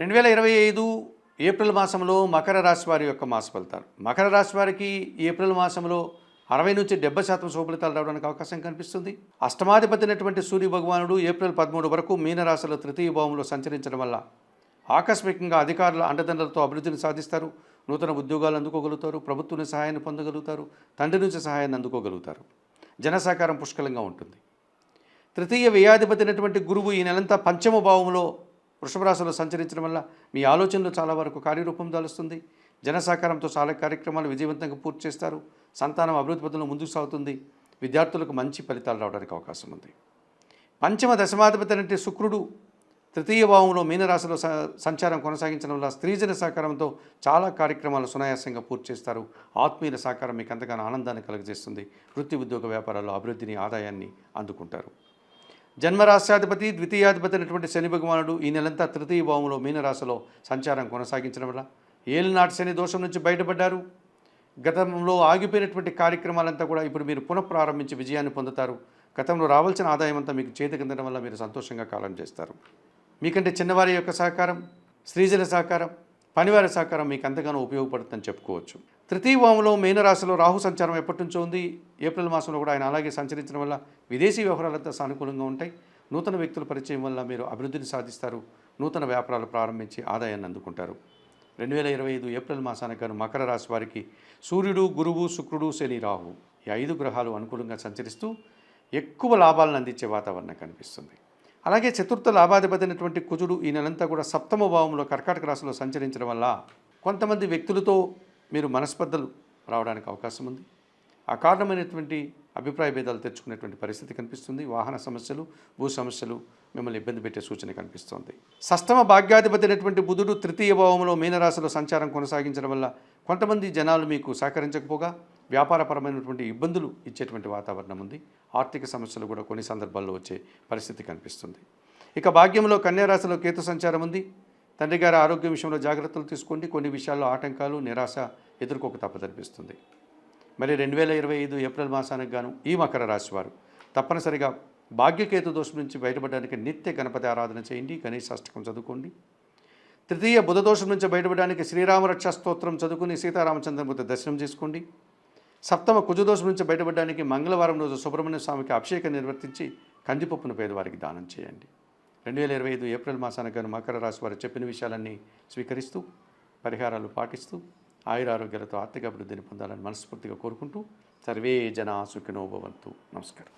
రెండు వేల ఇరవై ఐదు ఏప్రిల్ మాసంలో మకర రాశి వారి యొక్క మాస ఫలితాలు. మకర రాశి వారికి ఏప్రిల్ మాసంలో అరవై నుంచి డెబ్బై శాతం శుభలితాలు రావడానికి అవకాశం కనిపిస్తుంది. అష్టమాధిపతి అయినటువంటి సూర్య భగవానుడు ఏప్రిల్ పదమూడు వరకు మీనరాశిలో తృతీయ భావంలో సంచరించడం వల్ల ఆకస్మికంగా అధికారుల అండదండలతో అభివృద్ధిని సాధిస్తారు. నూతన ఉద్యోగాలు అందుకోగలుగుతారు. ప్రభుత్వం సహాయాన్ని పొందగలుగుతారు. తండ్రి నుంచి సహాయాన్ని అందుకోగలుగుతారు. జనసహకారం పుష్కలంగా ఉంటుంది. తృతీయ వ్యయాధిపతి అయినటువంటి గురువు ఈ నెలంతా పంచమ భావంలో వృషభ రాశిలో సంచరించడం వల్ల మీ ఆలోచనలు చాలా వరకు కార్యరూపం దాలుస్తుంది. జన సహకారంతో చాలా కార్యక్రమాలు విజయవంతంగా పూర్తి చేస్తారు. సంతానం అభివృద్ధి పథంలో ముందుకు సాగుతుంది. విద్యార్థులకు మంచి ఫలితాలు రావడానికి అవకాశం ఉంది. పంచమ దశమాధిపతి అంటే శుక్రుడు. తృతీయ భావంలో మీనరాశిలో స- సంచారం కొనసాగించడం వల్ల స్త్రీజన సహకారంతో చాలా కార్యక్రమాలు సునాయాసంగా పూర్తి చేస్తారు. ఆత్మీయుల సహకారం మీకు ఎంతగానో ఆనందాన్ని కలుగజేస్తుంది. వృత్తి ఉద్యోగ వ్యాపారాల్లో అభివృద్ధిని ఆదాయాన్ని అందుకుంటారు. జన్మరాశ్యాధిపతి ద్వితీయాధిపతి అయినటువంటి శని భగవానుడు ఈ నెలంతా తృతీయ భావంలో మీనరాశిలో సంచారం కొనసాగించడం వల్ల ఏలినాటి శని దోషం నుంచి బయటపడ్డారు. గతంలో ఆగిపోయినటువంటి కార్యక్రమాలంతా కూడా ఇప్పుడు మీరు పునఃప్రారంభించి విజయాన్ని పొందుతారు. గతంలో రావాల్సిన ఆదాయం అంతా మీకు చేతికి అందడం వల్ల మీరు సంతోషంగా కాలం చేస్తారు. మీకంటే చిన్నవారి యొక్క సహకారం స్త్రీజల సహకారం పనివారి సహకారం మీకు ఎంతగానో ఉపయోగపడుతుందని చెప్పుకోవచ్చు. తృతీయ భావంలో మీనరాశిలో రాహు సంచారం ఎప్పటి నుంచో ఉంది. ఏప్రిల్ మాసంలో కూడా ఆయన అలాగే సంచరించడం వల్ల విదేశీ వ్యవహారాలంతా సానుకూలంగా ఉంటాయి. నూతన వ్యక్తుల పరిచయం వల్ల మీరు అభివృద్ధిని సాధిస్తారు. నూతన వ్యాపారాలు ప్రారంభించి ఆదాయాన్ని అందుకుంటారు. రెండు వేల ఇరవై ఐదు ఏప్రిల్ మాసానికి గాను మకర రాశి వారికి సూర్యుడు గురువు శుక్రుడు శని రాహు ఈ ఐదు గ్రహాలు అనుకూలంగా సంచరిస్తూ ఎక్కువ లాభాలను అందించే వాతావరణం కనిపిస్తుంది. అలాగే చతుర్థ లాభాధిపతి కుజుడు ఈ నెలంతా కూడా సప్తమ భావంలో కర్కాటక రాశిలో సంచరించడం వల్ల కొంతమంది వ్యక్తులతో మీరు మనస్పర్ధలు రావడానికి అవకాశం ఉంది. అకారణమైనటువంటి అభిప్రాయ భేదాలు తెచ్చుకునేటువంటి పరిస్థితి కనిపిస్తుంది. వాహన సమస్యలు భూ సమస్యలు మిమ్మల్ని ఇబ్బంది పెట్టే సూచన కనిపిస్తోంది. సష్టమ భాగ్యాధిపతి అయినటువంటి బుధుడు తృతీయ భావంలో మీనరాశిలో సంచారం కొనసాగించడం వల్ల కొంతమంది జనాలు మీకు సహకరించకపోగా వ్యాపారపరమైనటువంటి ఇబ్బందులు ఇచ్చేటువంటి వాతావరణం ఉంది. ఆర్థిక సమస్యలు కూడా కొన్ని సందర్భాల్లో వచ్చే పరిస్థితి కనిపిస్తుంది. ఇక భాగ్యంలో కన్యారాశిలో కేతు సంచారం ఉంది. తండ్రి గారి ఆరోగ్యం విషయంలో జాగ్రత్తలు తీసుకోండి. కొన్ని విషయాల్లో ఆటంకాలు నిరాశ ఎదుర్కోక తప్పదనిపిస్తుంది మరి రెండు వేల ఇరవై ఐదు ఏప్రిల్ మాసానికి గాను ఈ మకర రాశి వారు తప్పనిసరిగా భాగ్యకేతు దోషం నుంచి బయటపడడానికి నిత్య గణపతి ఆరాధన చేయండి. గణేష్ అష్టకం చదువుకోండి. తృతీయ బుధ దోషం నుంచి బయటపడడానికి శ్రీరామ రక్షా స్తోత్రం చదువుకుని సీతారామచంద్రమూర్తి దర్శనం చేసుకోండి. సప్తమ కుజదోషం నుంచి బయటపడడానికి మంగళవారం రోజు సుబ్రహ్మణ్య స్వామికి అభిషేకం నిర్వర్తించి కందిపప్పును పేదవారికి దానం చేయండి. రెండు వేల ఇరవై ఐదు ఏప్రిల్ మాసానికి మకర రాశి వారు చెప్పిన విషయాలన్నీ స్వీకరిస్తూ పరిహారాలు పాటిస్తూ ఆయురారోగ్యాలతో ఆర్థిక అభివృద్ధిని పొందాలని మనస్ఫూర్తిగా కోరుకుంటూ సర్వే జనా సుఖినోభవంతు నమస్కారం.